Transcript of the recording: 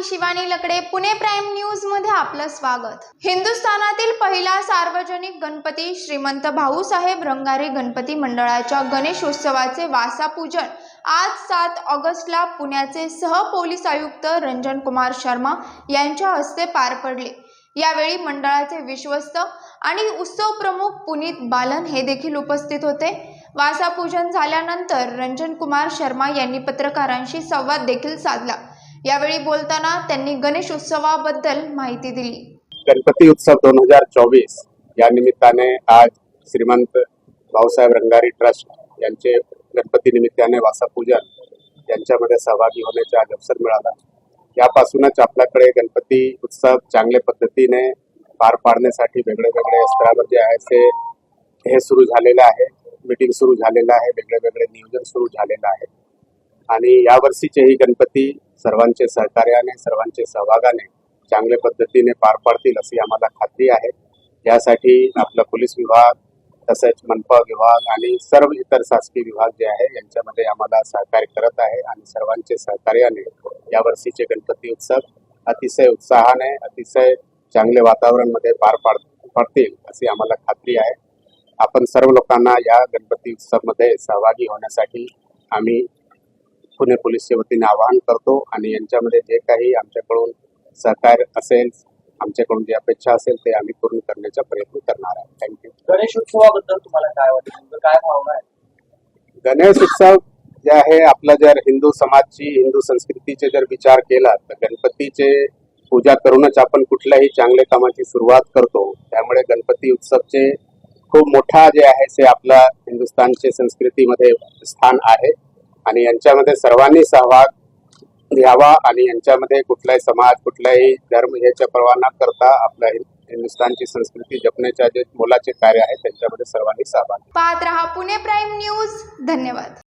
मी शिवानी लकडे Pune prime न्यूजमध्ये आपलं स्वागत. हिंदुस्थानातील पहिला सार्वजनिक गणपती श्रीमंत भाऊसाहेब रंगारे गणपती मंडळाच्या गणेशोत्सवाचे वासापूजन आज सात ऑगस्टला पुण्याचे सह पोलीस आयुक्त रंजन कुमार शर्मा यांच्या हस्ते पार पडले. यावेळी मंडळाचे विश्वस्त आणि उत्सव प्रमुख पुनीत बालन हे देखील उपस्थित होते. वासापूजन झाल्यानंतर रंजन कुमार शर्मा यांनी पत्रकारांशी संवाद देखील साधला. यावेळी बोलताना त्यांनी गणेश उत्सवाबद्दल माहिती दिली. गणपती उत्सव दोन हजार चोवीस या निमित्ताने आज श्रीमंत भाऊसाहेब रंगारी ट्रस्ट यांचे गणपती निमित्ताने वासापूजन यांच्यामध्ये सहभागी होण्याचा आज अवसर मिळाला. यापासूनच आपल्याकडे गणपती उत्सव चांगल्या पद्धतीने पार पाडण्यासाठी वेगळे वेगळे स्तरावर जे आहे ते हे सुरू झालेलं आहे. मीटिंग सुरू झालेलं आहे. वेगळे वेगळे नियोजन सुरू झालेलं आहे. आणि यावर्षीचेही गणपती सर्वांचे सहकार्याने सर्वांचे सहभागाने चांगल्या पद्धतीने पार पाडतील अशी आम्हाला खात्री आहे. यासाठी आपला पोलीस विभाग तसेच मनपा विभाग आणि सर्व इतर शासकीय विभाग जे आहे यांच्यामध्ये आम्हाला सहकार्य करत आहे आणि सर्वांचे सहकार्याने यावर्षीचे गणपती उत्सव अतिशय उत्साहाने अतिशय चांगले वातावरणमध्ये पार पाड पडतील अशी आम्हाला खात्री आहे. आपण सर्व लोकांना या गणपती उत्सवमध्ये सहभागी होण्यासाठी आम्ही पुणे पोलीसच्या वतीने आवाहन करतो आणि यांच्यामध्ये जे काही आमच्याकडून सहकार्य असेल आमच्याकडून जी अपेक्षा असेल ते आम्ही पूर्ण करण्याचा प्रयत्न करणार आहे. थँक्यू गणेश उत्सवाबद्दल तुम्हाला काय वाटतं? काय भावना आहे? गणेश उत्सव जे आहे आपला जर हिंदू समाजची हिंदू संस्कृतीचे जर विचार केला तर गणपतीचे पूजा करूनच आपण कुठल्याही चांगल्या कामाची सुरुवात करतो. त्यामुळे गणपती उत्सवचे खूप मोठा जे आहे ते आपला हिंदुस्थानचे संस्कृतीमध्ये स्थान आहे. आणि यांच्यामध्ये सर्वांनी सहभाग घ्यावा आणि यांच्यामध्ये कुठलाही समाज कुठलाही धर्म ह्याच्या परवा न करता आपल्या हिंदुस्थानची संस्कृती जपण्याच्या जे मोलाचे कार्य आहे त्यांच्यामध्ये सर्वांनी सहभाग पाहत रहा पुणे प्राईम न्यूज. धन्यवाद.